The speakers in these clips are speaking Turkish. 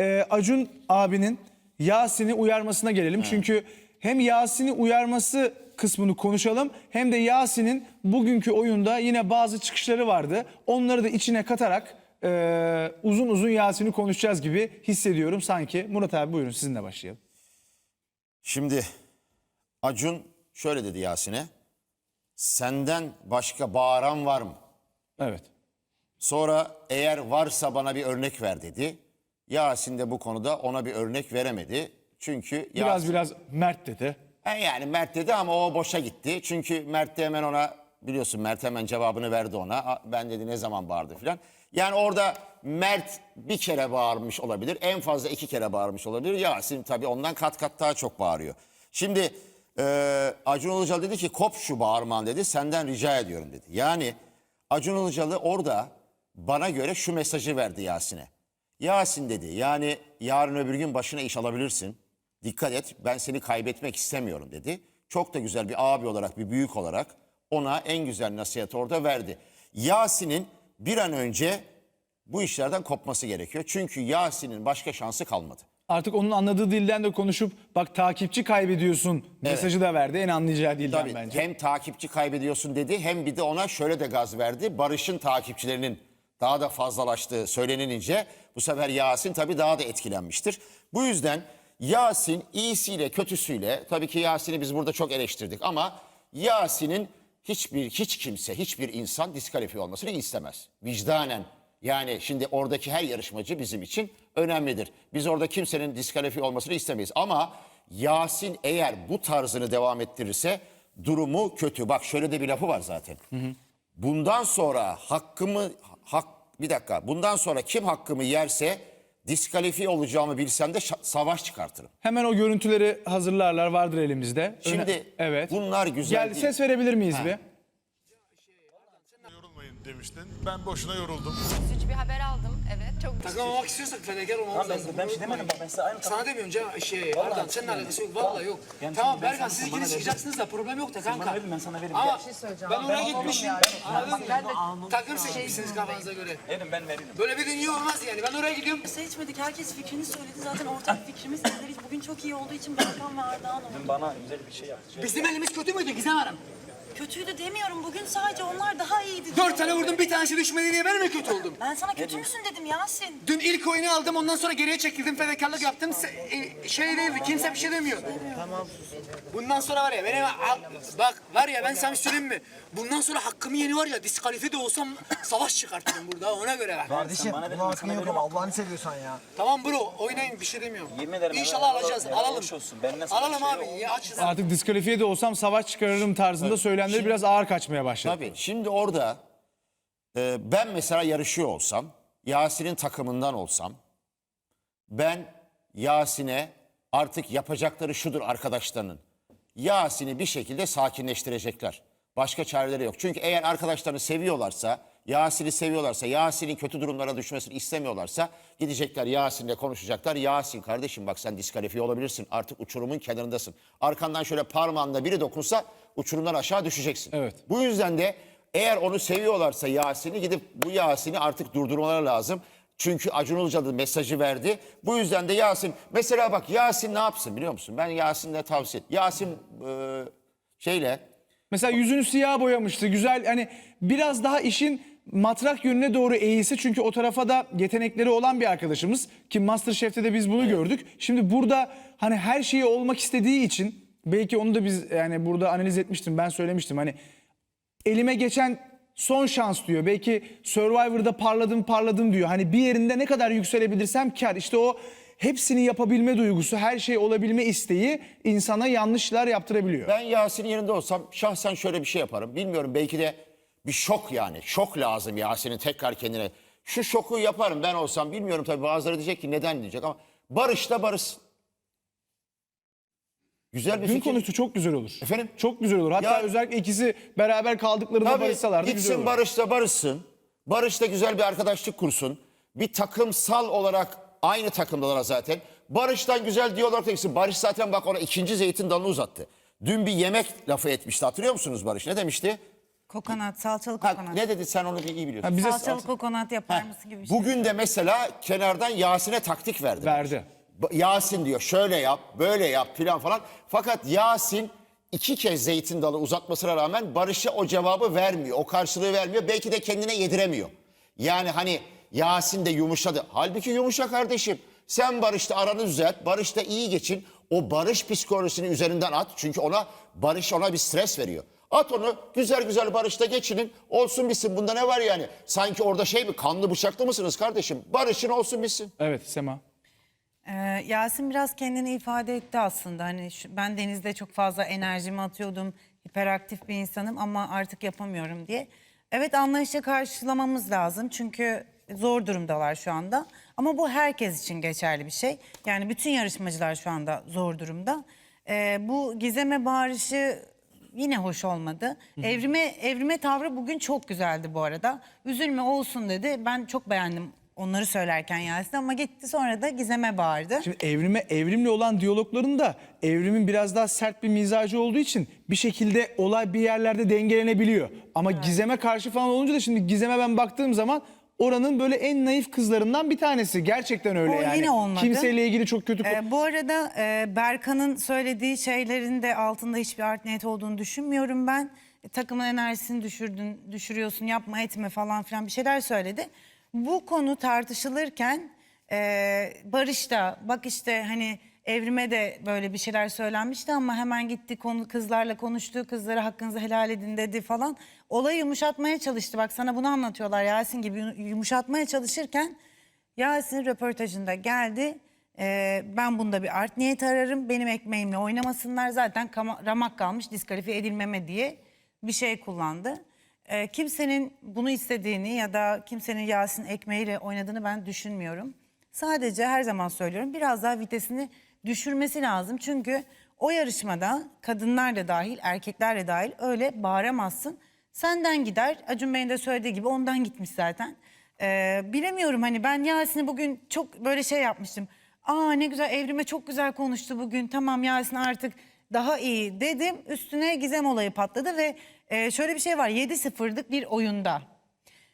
e, Acun abinin Yasin'i uyarmasına gelelim. Çünkü hem Yasin'i uyarması kısmını konuşalım hem de Yasin'in bugünkü oyunda yine bazı çıkışları vardı. Onları da içine katarak e, uzun uzun Yasin'i konuşacağız gibi hissediyorum sanki. Murat abi buyurun sizinle başlayalım. Şimdi Acun şöyle dedi Yasin'e. Senden başka bağıran var mı? Evet. Sonra eğer varsa bana bir örnek ver dedi. Yasin de bu konuda ona bir örnek veremedi. Çünkü Biraz Yasin, biraz Mert dedi. He yani Mert dedi ama o boşa gitti. Çünkü Mert de hemen ona biliyorsun Mert hemen cevabını verdi ona. "A, Ben dedi ne zaman bağırdı filan. Yani orada Mert bir kere bağırmış olabilir. En fazla iki kere bağırmış olabilir. Yasin tabii ondan kat kat daha çok bağırıyor. Şimdi e, Acun Ilıcalı dedi ki kop şu bağırman dedi. Senden rica ediyorum dedi. Yani Acun Ilıcalı orada bana göre şu mesajı verdi Yasin'e. Yasin dedi yani yarın öbür gün başına iş alabilirsin. Dikkat et ben seni kaybetmek istemiyorum dedi. Çok da güzel bir abi olarak bir büyük olarak ona en güzel nasihatı orada verdi. Yasin'in bir an önce bu işlerden kopması gerekiyor. Çünkü Yasin'in başka şansı kalmadı. Artık onun anladığı dilden de konuşup bak takipçi kaybediyorsun mesajı da verdi en anlayacağı dilden Tabii bence. hem takipçi kaybediyorsun dedi hem bir de ona şöyle de gaz verdi. Barış'ın takipçilerinin daha da fazlalaştığı söylenilince bu sefer Yasin tabii daha da etkilenmiştir. Bu yüzden Yasin iyisiyle kötüsüyle tabii ki Yasin'i biz burada çok eleştirdik ama Yasin'in hiçbir hiç kimse hiçbir insan diskalifiye olmasını istemez. Vicdanen yani şimdi oradaki her yarışmacı bizim için önemlidir. Biz orada kimsenin diskalifiye olmasını istemeyiz. Ama Yasin eğer bu tarzını devam ettirirse durumu kötü. Bak şöyle de bir lafı var zaten. Bundan sonra hakkımı hak bir dakika. Bundan sonra kim hakkımı yerse diskalifiye olacağımı bilsem de savaş çıkartırım. Hemen o görüntüleri hazırlarlar vardır elimizde. Şimdi Öne- evet. bunlar güzel Gel değil. ses verebilir miyiz bir? Demiştin. Ben boşuna yoruldum. Üzücü bir haber aldım. Evet çok Takılmamak istiyorsak fedakar olmamız Ben, lazım. ben bir şey demedim bak ben size aynı Sana demiyorum Cem, şey, Ardan senin alakası yok, vallahi yok. tamam Berkan siz ikiniz çıkacaksınız da problem yok da kanka. bana verin, ben sana veririm. Ama Bir şey ben oraya gitmişim, anladın mı? Takım seçmişsiniz kafanıza göre. Verin ben veririm. Böyle bir dünya olmaz yani, ben oraya gidiyorum. Seçmedik. Herkes fikrini söyledi. Zaten ortak fikrimiz sizler bugün çok iyi olduğu için Berkan ve Ardahan oldu. Bana güzel bir şey yaptı. Bizim elimiz kötü müydü Gizem Hanım? Kötüydü demiyorum. Bugün sadece onlar daha iyiydi. Dört tane vurdum, bir tanesi düşmedi diye ben mi kötü oldum? Ben sana kötü müsün dedim Yasin. Dün ilk oyunu aldım, ondan sonra geriye çekildim, fedakarlık yaptım. Se- e, şey değildi, kimse bir şey demiyor. Tamam. Bundan sonra var ya, benim bak var ya ben sana bir söyleyeyim mi? Bundan sonra hakkımı yeni var ya, diskalifiye de olsam savaş çıkartırım burada, ona göre bak. Kardeşim bana verin ben sana veririm. Allah'ını seviyorsan ya. Tamam bro, oynayın bir şey demiyorum. Yemin ederim İnşallah helal- alacağız, helal alalım. olsun. Alalım şey abi, yok. ya açız. Artık diskalifiye de olsam savaş çıkarırım tarzında söylemleri biraz ağır kaçmaya başladı. Tabii şimdi orada e, ben mesela yarışıyor olsam, Yasin'in takımından olsam, ben Yasin'e artık yapacakları şudur arkadaşlarının. Yasin'i bir şekilde sakinleştirecekler. Başka çareleri yok. Çünkü eğer arkadaşlarını seviyorlarsa, Yasin'i seviyorlarsa, Yasin'in kötü durumlara düşmesini istemiyorlarsa gidecekler Yasin'le konuşacaklar. Yasin kardeşim bak sen diskalifiye olabilirsin. Artık uçurumun kenarındasın. Arkandan şöyle parmağında biri dokunsa uçurumdan aşağı düşeceksin. Evet. Bu yüzden de eğer onu seviyorlarsa Yasin'i gidip bu Yasin'i artık durdurmaları lazım. Çünkü Acun Ilıcalı mesajı verdi. Bu yüzden de Yasin mesela bak Yasin ne yapsın biliyor musun? Ben Yasin'le tavsiye Yasin e, şeyle Mesela yüzünü siyah boyamıştı. Güzel hani biraz daha işin matrak yönüne doğru eğilse çünkü o tarafa da yetenekleri olan bir arkadaşımız ki Masterchef'te de biz bunu gördük. Şimdi burada hani her şeyi olmak istediği için belki onu da biz yani burada analiz etmiştim ben söylemiştim hani elime geçen son şans diyor. Belki Survivor'da parladım parladım diyor. Hani bir yerinde ne kadar yükselebilirsem kar. İşte o hepsini yapabilme duygusu, her şey olabilme isteği insana yanlışlar yaptırabiliyor. ben Yasin'in yerinde olsam şahsen şöyle bir şey yaparım. Bilmiyorum belki de bir şok yani. Şok lazım Yasin'in tekrar kendine. Şu şoku yaparım ben olsam bilmiyorum tabii bazıları diyecek ki neden diyecek ama Barış da barışsın. Güzel bir Gün fikir. konusu çok güzel olur. Efendim? Çok güzel olur. Hatta Ya- özellikle ikisi beraber kaldıklarında Tabii barışsalardı güzel gitsin olur. Barış'la barışsın. Barış'la güzel bir arkadaşlık kursun. Bir takımsal olarak aynı takımdalar zaten. Barış'tan güzel diyalog da gitsin. Barış zaten bak ona ikinci zeytin dalını uzattı. Dün bir yemek lafı etmişti hatırlıyor musunuz Barış? Ne demişti? Kokonat, salçalı Ha, kokonat. ne dedi sen onu bir iyi biliyorsun. Ha, bize Salçalı kokonat yapar Heh, mısın gibi bir şey. Bugün de mesela kenardan Yasin'e taktik verdi. verdi. Ba- Yasin diyor şöyle yap, böyle yap filan falan. Fakat Yasin iki kez zeytin dalı uzatmasına rağmen Barış'a o cevabı vermiyor. O karşılığı vermiyor. Belki de kendine yediremiyor. Yani hani Yasin de yumuşadı. Halbuki yumuşa kardeşim. Sen Barış'ta aranı düzelt. Barış'ta iyi geçin. O Barış psikolojisini üzerinden at. Çünkü ona Barış ona bir stres veriyor. At onu güzel güzel Barış'ta geçinin. Olsun bitsin. Bunda ne var yani? Sanki orada şey mi kanlı bıçaklı mısınız kardeşim? Barış'ın olsun bitsin. Evet Sema. Ee, Yasin biraz kendini ifade etti aslında. Hani şu- ben denizde çok fazla enerjimi atıyordum. Hiperaktif bir insanım ama artık yapamıyorum diye. Evet anlayışla karşılamamız lazım. Çünkü zor durumdalar şu anda. Ama bu herkes için geçerli bir şey. Yani bütün yarışmacılar şu anda zor durumda. Ee, bu gizeme bağırışı yine hoş olmadı. Evrime evrime tavrı bugün çok güzeldi bu arada. Üzülme olsun dedi. Ben çok beğendim onları söylerken Yasin ama gitti sonra da Gizem'e bağırdı. Şimdi evrime evrimle olan diyaloglarında evrimin biraz daha sert bir mizacı olduğu için bir şekilde olay bir yerlerde dengelenebiliyor. Ama Gizem'e karşı falan olunca da şimdi Gizem'e ben baktığım zaman oranın böyle en naif kızlarından bir tanesi. Gerçekten öyle O yani. yine olmadı. Kimseyle ilgili çok kötü Ee, bu arada e, Berkan'ın söylediği şeylerin de altında hiçbir art niyet olduğunu düşünmüyorum ben. E, takımın enerjisini düşürdün, düşürüyorsun, yapma etme falan filan bir şeyler söyledi. Bu konu tartışılırken e, Barış da bak işte hani evrime de böyle bir şeyler söylenmişti ama hemen gitti konu kızlarla konuştu. Kızlara hakkınızı helal edin dedi falan. Olayı yumuşatmaya çalıştı. Bak sana bunu anlatıyorlar Yasin gibi yumuşatmaya çalışırken Yasin röportajında geldi. Ee, ben bunda bir art niyet ararım. Benim ekmeğimle oynamasınlar. Zaten ramak kalmış diskalifiye edilmeme diye bir şey kullandı. Ee, kimsenin bunu istediğini ya da kimsenin Yasin ekmeğiyle oynadığını ben düşünmüyorum. Sadece her zaman söylüyorum biraz daha vitesini düşürmesi lazım. Çünkü o yarışmada kadınlar da dahil erkekler de dahil öyle bağıramazsın. Senden gider. Acun Bey'in de söylediği gibi ondan gitmiş zaten. Ee, bilemiyorum hani ben Yasin'i bugün çok böyle şey yapmıştım. Aa ne güzel Evrime çok güzel konuştu bugün. Tamam Yasin artık daha iyi dedim. Üstüne gizem olayı patladı ve e, şöyle bir şey var. 7-0'lık bir oyunda.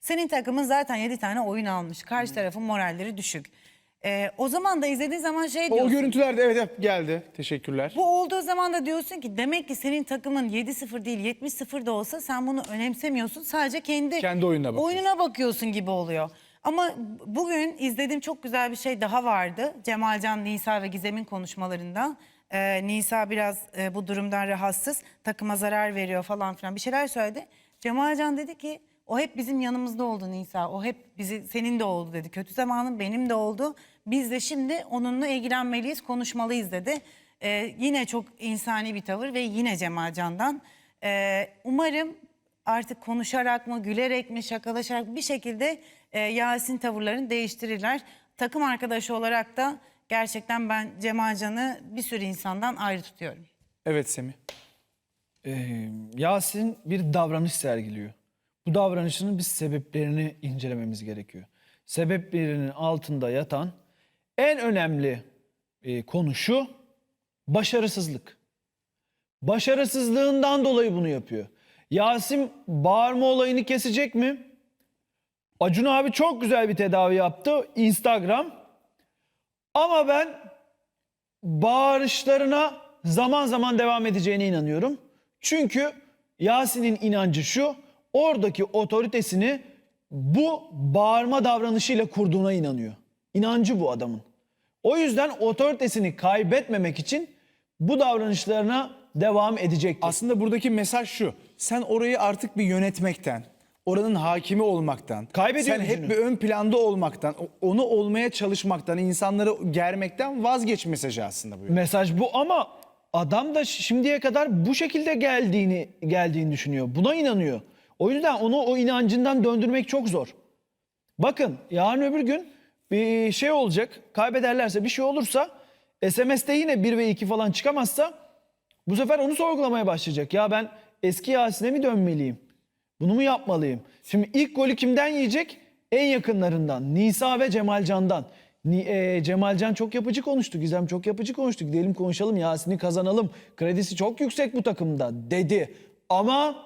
Senin takımın zaten 7 tane oyun almış. Karşı tarafın moralleri düşük. Ee, o zaman da izlediğin zaman şey O diyorsun. görüntüler de evet, geldi. Teşekkürler. Bu olduğu zaman da diyorsun ki demek ki senin takımın 7-0 değil 70-0 da olsa sen bunu önemsemiyorsun. Sadece kendi, Kendi oyununa bakıyorsun. oyununa bakıyorsun gibi oluyor. Ama bugün izlediğim çok güzel bir şey daha vardı. Cemalcan, Nisa ve Gizem'in konuşmalarında. Ee, Nisa biraz e, bu durumdan rahatsız. Takıma zarar veriyor falan filan bir şeyler söyledi. Cemalcan dedi ki o hep bizim yanımızda oldu Nisa. O hep bizi senin de oldu dedi. Kötü zamanın benim de oldu. Biz de şimdi onunla ilgilenmeliyiz, konuşmalıyız dedi. Ee, yine çok insani bir tavır ve yine Cemalcan'dan. Ee, umarım artık konuşarak mı, gülerek mi, şakalaşarak bir şekilde e, Yasin tavırlarını değiştirirler. Takım arkadaşı olarak da gerçekten ben Cemalcan'ı bir sürü insandan ayrı tutuyorum. Evet Semih. Ee, Yasin bir davranış sergiliyor. Bu davranışının biz sebeplerini incelememiz gerekiyor. Sebeplerinin altında yatan en önemli e, konu şu, başarısızlık. Başarısızlığından dolayı bunu yapıyor. Yasin bağırma olayını kesecek mi? Acun abi çok güzel bir tedavi yaptı. Instagram. Ama ben bağırışlarına zaman zaman devam edeceğine inanıyorum. Çünkü Yasin'in inancı şu, oradaki otoritesini bu bağırma davranışıyla kurduğuna inanıyor. İnancı bu adamın. O yüzden otoritesini kaybetmemek için bu davranışlarına devam edecektir. Aslında buradaki mesaj şu. Sen orayı artık bir yönetmekten, oranın hakimi olmaktan, Kaybediyor sen gücünü. hep bir ön planda olmaktan, onu olmaya çalışmaktan, insanları germekten vazgeç mesajı aslında bu. Mesaj bu ama adam da şimdiye kadar bu şekilde geldiğini geldiğini düşünüyor. Buna inanıyor. O yüzden onu o inancından döndürmek çok zor. Bakın yarın öbür gün bir şey olacak. Kaybederlerse bir şey olursa SMS'te yine 1 ve 2 falan çıkamazsa bu sefer onu sorgulamaya başlayacak. Ya ben eski Yasin'e mi dönmeliyim? Bunu mu yapmalıyım? Şimdi ilk golü kimden yiyecek? En yakınlarından. Nisa ve Cemalcan'dan. E, Cemalcan çok yapıcı konuştu. Gizem çok yapıcı konuştu. Gidelim konuşalım Yasin'i kazanalım. Kredisi çok yüksek bu takımda dedi. Ama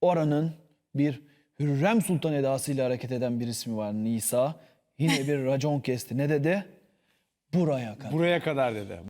Oranın bir Hürrem Sultan edasıyla hareket eden bir ismi var Nisa. Yine bir racon kesti. Ne dedi? Buraya kadar. Buraya kadar dedi.